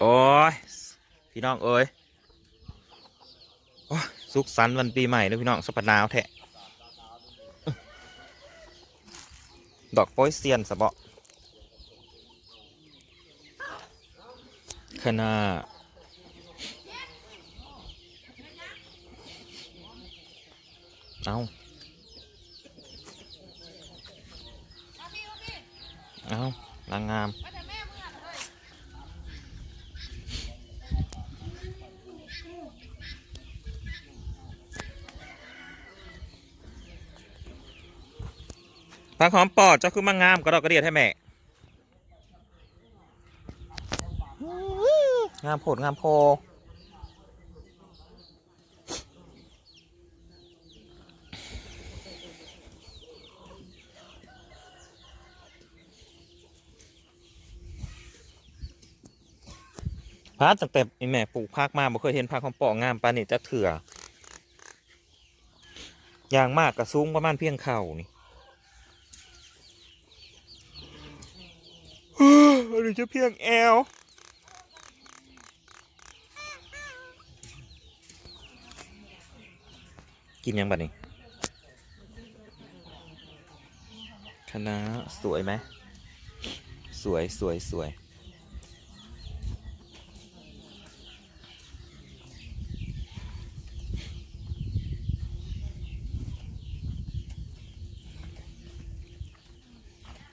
โอ้ยพี่น้องเอ้ยสุขสันต์วันปีใหม่เด้อพี่น้องสปนาวแทะดอกโป้ยเซียนสะเบาะขนาเอาเอานางงาม ผักหอมปอดเจ้าคือมางงามกระดอกกระเดียดให้แม่งามโพดงามโพพัดตั้งแต่แม่ปลูกพักมาบ่เคยเห็นพักหอมปองามปานนี่จะเถื่ออย่างมากกระสูงประมาณเพียงเข่านี่ หรือจะเพียงแอลกินยังบัดนี้คณะสวยไหม สวยสวยสวย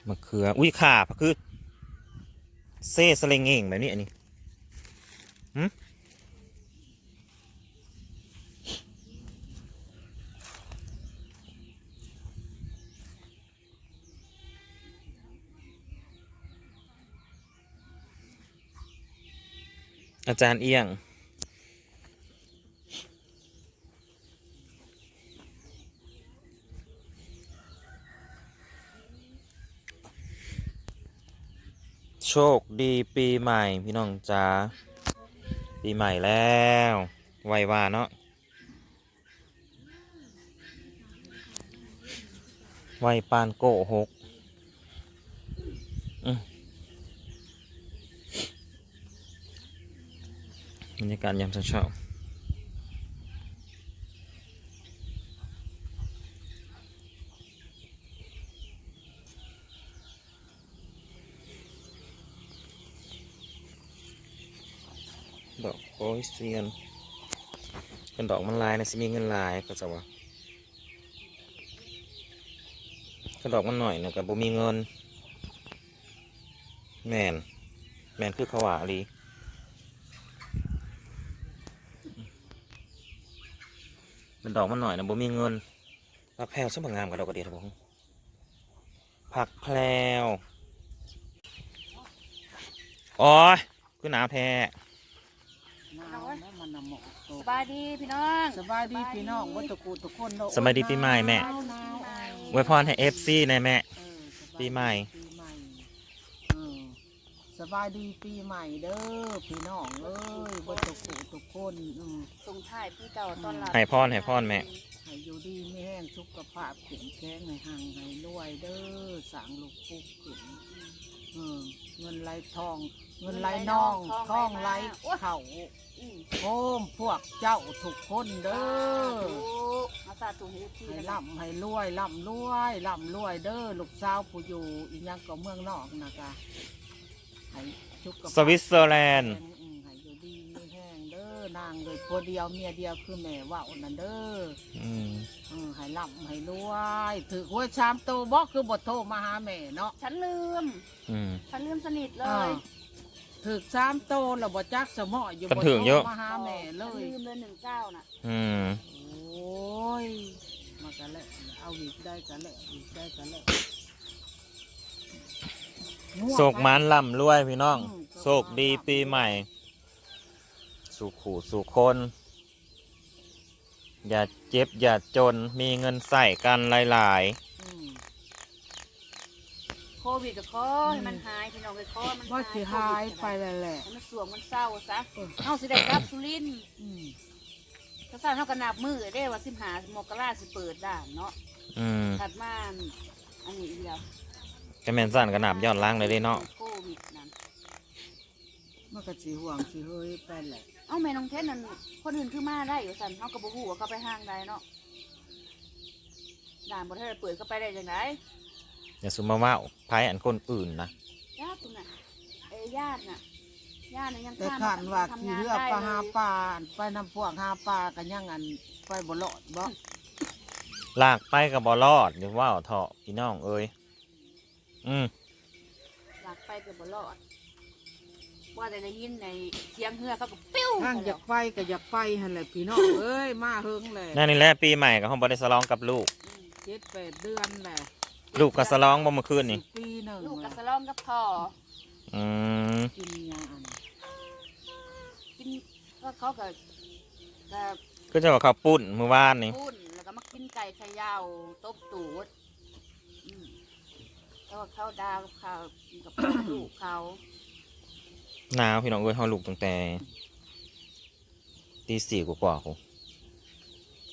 มะเขือ อุ้ยข่าพะคือ เซ่สเลงเองแบบนี้อันนี้หืมอาจารย์เอียง ชคดีปีใหม่พี่น้องจ้าปีใหม่แล้วไวว่าเนาะไวปานโกหกบรรยากาศยามเช้า ดอกโอ้ยเซียนเป็นดอกมันลายนะสิมีเงินลายก็จะว่าก็ดอกมันหน่อยนี่ยกับบ่มีเงิน แมนแมนคือขวาลีเป็นดอกมันหน่อยนะบ่มีเงินผักแพรวสมงามกับดอกกระเดียดผมผักแพรวอ้ยคือหนาวแท้ สกบายดีพี่น้องสบายดีพี่น้องวัตถุกูทุกคนเนอะสบายดีปีใหม่แม่หนาวหนาวอวยพรให้เอฟซีนะแม่เออสบายปีใหม่ปีใหม่เออสบายดีปีใหม่เด้อพี่น้องเอ้ยวัตถุกูทุกคนอืมส่งท้ายพี่เก่าต้อนรับให้พรให้พรแม่ ให้อยู่ดีไม่แห้งสุขภาพแข็งแรงให้ห่างให้รวยเด้อสร้างลูกปุ๊กขึ้นเออเงินไหลทอง เงินไหลน่องทองไหลเข่าอืมโฮมพวกเจ้าทุกคนเด้อมาสาธุให้พี่ให้นะร่ำให้รวยร่ำรวยร่ำรวยเด้อลูกสาวผู้อยู่อีหยังก็เมืองนอกนะคะให้ชุกกับสวิตเซอร์แลนด์ ให้อยู่ดีมีแห้งเด้อ นางเลยคนเดียวเมียเดียวคือแม่ว่าวนั่นเด้ออืมเออให้ร่ำให้รวยถือหัวชามโตบอกคือบทโทรมาหาแม่เนาะฉันลืม อืม ฉันลืมสนิทเลเออยถือชามโตแล้วบ่จักสมออยู่กันบ่ถึงเยอะโทรมาหาแม่เลฉันยลืมเลยหนึ่งเก้าน่ะอืม โอ้ยมากันแล้วเอาอีกได้กันแล้วอีกได้กันแล้วโศกมันล่ำรวยพี่น้อง โศกดีปีใหม่ สุขูสุคน อย่าเจ็บอย่าจนมีเงินใส่กันหลาย อืมโควิดก็ขอให้มันหายพี่น้องเลยขอให้มันว่าสิหายไปโควิดแล้วแหละ ให้มันสวงมันเศร้าซะเออ เฮาสิได้กลับสุรินทร์อืมถ้าสั่นเฮาก็นับมือได้ว่าสิบหามกราสิเปิดด่านเนาะๆ อืมถัดมาอันนี้อีกแล้วจะแม่นสั่นกระหนาบย้อนล้างเลยเด้เนาะโควิดนั่นมันก็สิห่วงสิเฮ้ยไปแหละ เอ้าแม่น้องเทนนั่นคนอื่นคือมาได้อยู่สันเขาก็บ่ฮู้ว่าเขาไปห้างใดเนาะด่านบ่ทันได้เปิดก็ไปได้จังไดอย่าสุมาว่าภายอันคนอื่นนะญาติตรงน่ะเอ้ยญาติน่ะญาติน่ะยังแต่ข้ามขันว่าทำขี่งานเรือได้ไปเลหายปลาไปนำพวกหาปลากันยังอันไปบ่รอดบ่ลากไปกับบอรอดหรือว่าเถาะพี่น้องเอ้ยอืมหลักไปก็บ่รอด ว่าแต่ได้ยินในเสียงเฮือเขาก็ปิ้วทางไปอแล้ยาวกไปก็อยากไปหั่นแหละพี่น้องเอ้ยมาเฮิงแหละนั่นนี่แหละปีใหม่กับห้องบริสลองกับลูกอืมเจ็ดแปดเดือนแหละลูกกับสลองบ่เมื่อคืนนี่สิบปีหนึ่งลูกแหกับละสลองกับพ่ออืมกินยาอันกินก็เขาก็ก็ก็จะว่าข้าวปุ้นเมื่อวานนี่ ปุ้นแล้วก็มากินไก่ไข่ยาวต้มตูดอืมแล้วก็ข้าวดาวกับข้าวกินกับข้าวลูกเขา หนาวพี่น้องเอ้ยเฮาลูกตั้งแต่ตีสี่กว่าๆโห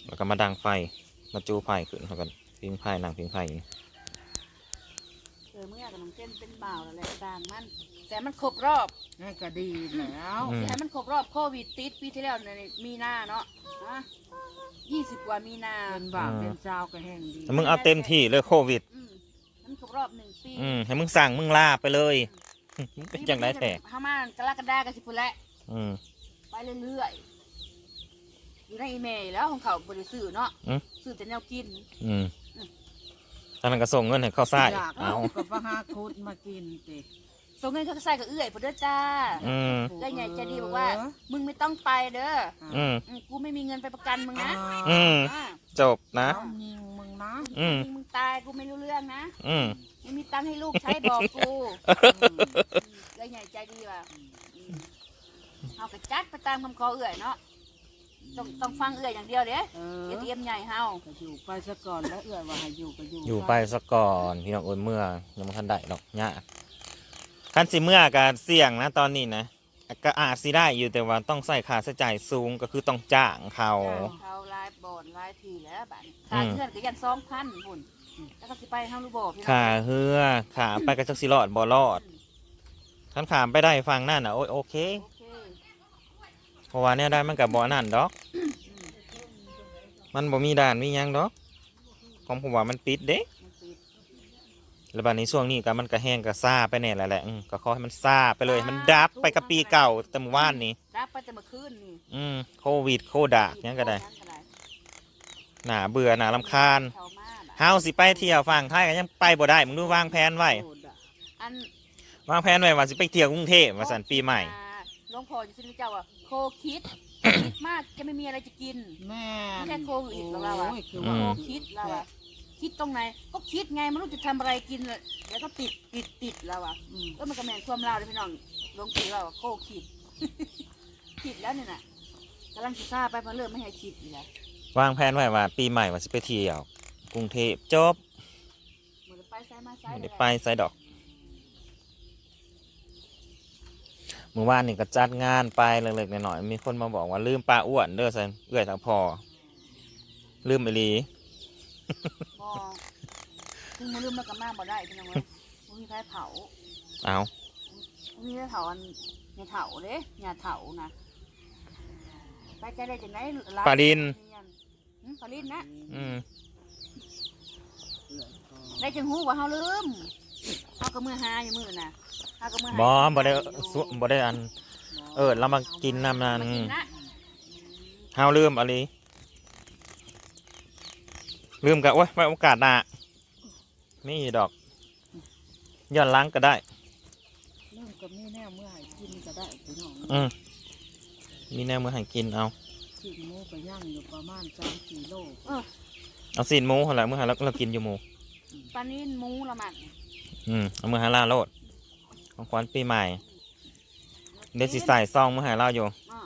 แล้วก็มาดังไฟ มาจูไฟขึ้นเขากันพิงไฟนั่งพิงไฟอยู่นี่เออเมื่อกับน้องเต้นเป็นบ่าวแล้วแหละต่างมัน แต่มันครบรอบนี่ก็ดีแล้วอืมที่ให้มันครบรอบโควิดติดปีที่แล้วในมีนาเนาะฮะยี่สิบกว่ามีนาเป็นบาปเป็นเจ้าก็แห้งดีแต่มึงเอาเต็มที่เลยโควิดอืมมันครบรอบหนึ่งปีอืมให้มึงสั่งมึงลาไปเลยมึง เป็นจังไดแท้ฮามานกรกฎากันสิพุ่นแหละอืมไปเรื่อยๆอยู่ในอีเมลแล้วของเขาบริสื่อเนาะอืมสื่อแต่แนวกิน อืมท่านนนก็ส่งเงินให้เข้าไส้อยากเอาเอากับพระหาคุดมากินติส่งเงินเขาก็ใส่กับเอื้อยพอเด้อจ้าอืมเอื้อยใหญ่ใจดีบอกว่า มึงไม่ต้องไปเด้ออืมอืมกูไม่มีเงินไปประกันมึงนะ อืมอ่าจบนะเอายิงมึง นะอืม มึงตายกูไม่รู้เรื่องนะอืมไม่มีตังค์ให้ลูกใช้บอกกูเอื้อยใหญ่ใจดีว่ะอืมเอากระจัดไปตามคำขอเอื้อยเนาะต้องต้องฟังเอื้อยอย่างเดียวเด้เอเออทีเอ็มใหญ่เฮาก็อยู่ไปซะก่อนแล้วเอื้อยว่าให้อยู่ก็อยู่อยู่ไปซะก่อนพี่น้องโอนเมื่อยังไม่ทันได้ดอกยากคันสิเมื่อการเสี่ยงนะตอนนี้นะ ก็อาจสิได้อยู่แต่ว่าต้องใส่ค่าใช้จ่ายสูงก็คือต้องจ้างเขา เขาไลฟ์บอดไลฟ์ทีแล้วบัดนี้ค่าเงื่อนก็ยันสองพันบุญแล้วก็สิไปเฮาลูกบ่พี่น้องขาเฮือขาไปกระจักสิรอดบ่รอดคันขามไปได้ฟังนั่นน่ะโอ้ยโอเค โอเคเพราะว่าเนี่ยได้มันกับบ่นั่นดอก มันบ่มีด่านมีหยังดอกของผมว่ามันปิดเด้มันปิด แล้วบัดนี้ช่วงนี้ก็มันก็แห้งก็ซาไปแน่แหละแหละอืมก็ขอให้มันซาไปเลย มันดับไปกับปีเก่าแต่เมื่อวานนี้ รับไปแต่เมื่อคืนนี่อืมโควิดโคดากหยังก็ได้ยังก็ได้หนาเบื่อหนาลำคาญเข้ามาบัดเฮาสิไปเที่ยวฝั่งไทยก็ยังไปบ่ได้มึงดูวางแผนไว้โอ้ดะอันวางแผนไว้ว่าสิไปเที่ยวกรุงเทพว่าสันปีใหม่ อ่าหลวงพ่อจะซื้อเจ้าอะโคคิด คิดมากจะไม่มีอะไรจะกิน แม่ไม่ใช่โควิดหรอกเราอะโอ้ยคืออืว่าโคมคิดเราอะ คิดตรงไหน ก็คิดไงไม่รู้จะทำอะไรกินเลยแล้วก็ติดติดติดเราอะอืมก็มันก็แมนความเราเลยพี่น้องหลวงปู่เราอะโคคิดคิดแล้วเนี่ยน่ะกำลังจะซาไปมาเริ่มไม่ให้คิดอีกแล้ววางแผนไว้ว่าปีใหม่ว่าสิไปเที่ยวกรุงเทพจบหมดไปซ้ายมาซ้ายไม่เลได้ยไปไสดอกเมื่อวานนี่ก็จัดงานไปเล็กๆน้อยๆมีคนมาบอกว่าลืมปลาอ้วนเด้อสันเอื้อยทางพอลืมไปลี พอถึงมาลืมแล้วก็มาบ่ได้พี่น้องเว้ยมันมีไฟเผาเอามันมีไฟเผาอันในเถาเด้อย่าเถานะไปใจได้จังไหนร้นปลาดินอืมปลาลินนะอืมเอื้อยก็ได้จังหูว่าเฮาลืมเฮาก็มือหาอยู่มือน่ะเฮาก็มือหาบ่บ่ได้อยู่สวบ่ได้อัน เออเรามากินน้ำนั่นมากินนะเฮาลืมอะไร ลืมกะโอ้ยไว้โอกาสหน้านี่ดอกย้อนหล้างก็ได้ เริ่มกับนี่แน่เมื่อให้กินก็ได้พี่น้องอืมมีแนวมือให้กินเอากินหมูก็ย่างอยู่ประมาณสามกิโลเออเอาสีนหมูหั่นแหละมือหาเราเรากินอยู่หมูปลานินหมูละมันอืมเอามือหาล่าโลดของขวัญปีใหม่เดี๋ยวสิใส่ซองมือหาเราอยู่อ่า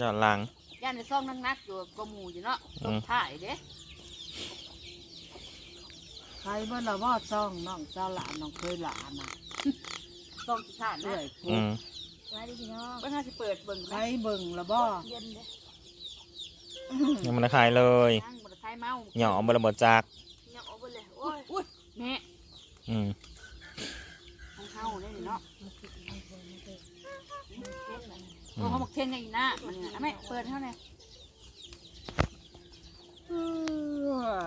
ย้อนหลังย่านในซองนักๆอยู่ก็หมูอยู่เนาะอืต้มมถ่ายเด้ ใครเมื่อละว่าซ่องน้องเจ้าหลานน้องเคยหลานนะซองสิถ่ายเอื้นะอยอืมไว้ดิพี่น้องเพิ่นหาสิเปิดเบิ่งใครนะเบิ่งละบ่เย็นเด้ยังมันขายเลยนั่งบ่ได้ขายเมาหย่อบระเบิดจากยังเอาไปเลยโอ้ยอุ้ยแม่อืมของเฮาาได้เนาะโอ้เขาบอกเทนอย่างนี้นะมันอะแม่เปิดเท่าไหร่ อื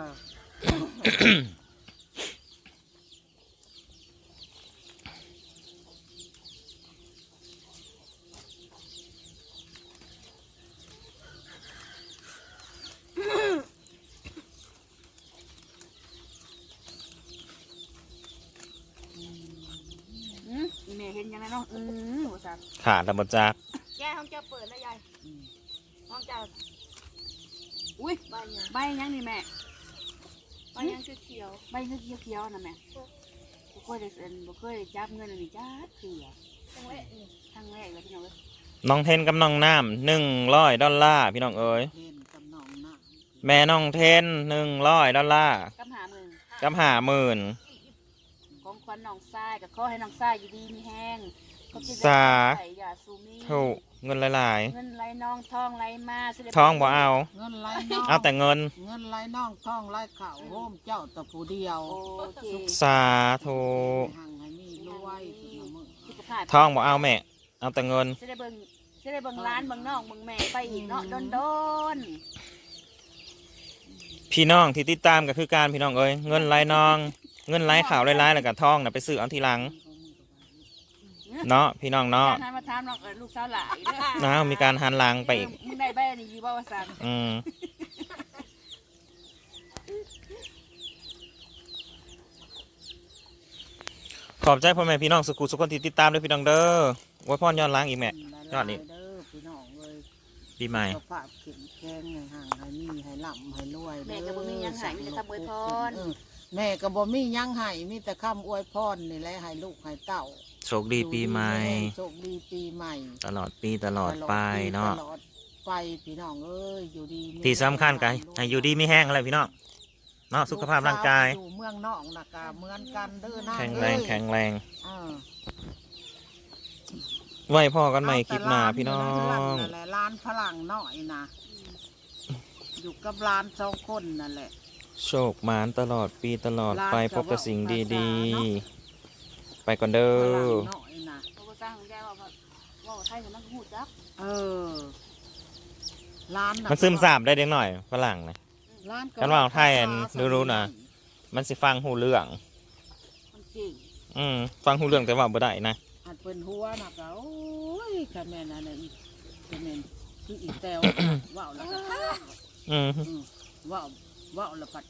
มอี เมย์เห็นยังไงเนาะอืมหัวสัตว์ขาดระบจักยายห้องเจ้าเปิดแล้วยายห้องเจ้าอุ้ยใบยังใบยังนี่แม่ใบยังคือเขียวใบคือเขียวๆนะแม่บ่เคยได้เซ็นบ่เคยได้จับเงินอันนี้จ้าเถื่อจังแรกนี่ครั้งแรกเลยพี่น้องเอ้ยน้องเทนกับน้องน้ำหนึ่งร้อยดอลลาร์พี่น้องเอ๋ยเล่นกับน้องหน้าแม่น้องเทนหนึ่งร้อยดอลลาร์กับหาหมื่นกับหาหมื่นของข วัญน้องทรายกับขอให้น้องทรายอยู่ดีมีแห้งเขาจะได้สา ใส่ยาซูมิถูกเงินหลายเงินไหลน้องทองไหลมาสิได้ ๆท้องบ่เอา เงินไหลน้องเอาแต่เงิน เงินไหลน้องทองไหลเข่าโฮมเจ้าแตะผู้เดียวโอเคสาธุห่างให้มีรวยทุกมื้อสุขภาพท้องบ่เอาแม่ เอาแต่เงินจะได้เบิ่งจะได้เบิ่งร้านเบิ่งน้องเบิ่งแม่ไปอีกเนาะโดนพี่น้องที่ติดตามก็คือการพี่น้องเอ้ยเงินไหลน้อง เงินไหลข่าวไหลๆแล้วก็ท้องน่ะไปซื้อเอาทีหลังๆเนาะพี่น้องเนาะการทานมาทานน้องเออลูกสาวหลายเด้อนะมีการหันหลังไปอีกเมึงได้ใบอันนี้อยู่บ่ว่าซั่นอืมขอบใจพ่อแม่พี่น้องสุขุสุขคนที่ติดตามด้วยพี่น้องเด้อไว้พรย้อนหล้างอีกแม่ ยอดนี่ เด้อพี่น้องเอ้ยปีใหม่ สุขภาพแข็งแรงให้ห่างให้มีให้ร่ำให้รวยแม่ก็บ่มีหยังให้มีแต่คำอวยพร เออ แม่ก็บ่มีหยังให้มีแต่คำอวยพรนี่แหละให้ลูกให้เต้าโชคดีปีใหม่โชคดีปีใหม่ตลอดปีตลอดไปเนาะ ตลอดไปพี่น้องเอ้ยอยู่ดีมีที่สำคัญกันให้อยู่ดีไม่แห้งอะไรพี่น้องเนาะสุขภาพร่างกาย อยู่เมืองนอกนะกะเหมือนกันเด้อนะแข็งแรงเอ้ยแข็งแรง เออไว้พ่อกันใหม่คลิปหน้าพี่น้องนั่นแหละร้านฝรั่งน้อยนะอยู่กับร้านสองคนนั่นแหละ โชคหมานตลอดปีตลอดไปลากับพบกับสิ่งว่าภาษาดีเนาะๆไปก่อนเด้อฝรั่งน้อยนะเขาก็สร้างของยายว่าว่าว่าไทยมันก็ฮู้จักเออร้านน่ะมันซึมซาบได้เด็กหน่อยฝรั่งนะ ร้านกันว่าไทยอันรู้ๆนะ มันสิฟังหูเรื่อง มันจริงอืมฟังหูเรื่องแต่ว่าบ่ได้นะอันเป็นหัวนะก็โอ้ยคะแมนอันนั้นอีกคะแมนคืออีแตวว่าวแล้วก็อืม อืมว่าว ว่าวแล้วปัด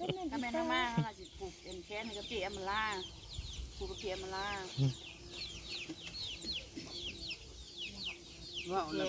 ถ้าแม่นมาเขาน่ะสิปลูกเป็นแค้นให้กับพี่แอมมาล่าปลูกกับพี่แอมมาล่าว่าวแล้ว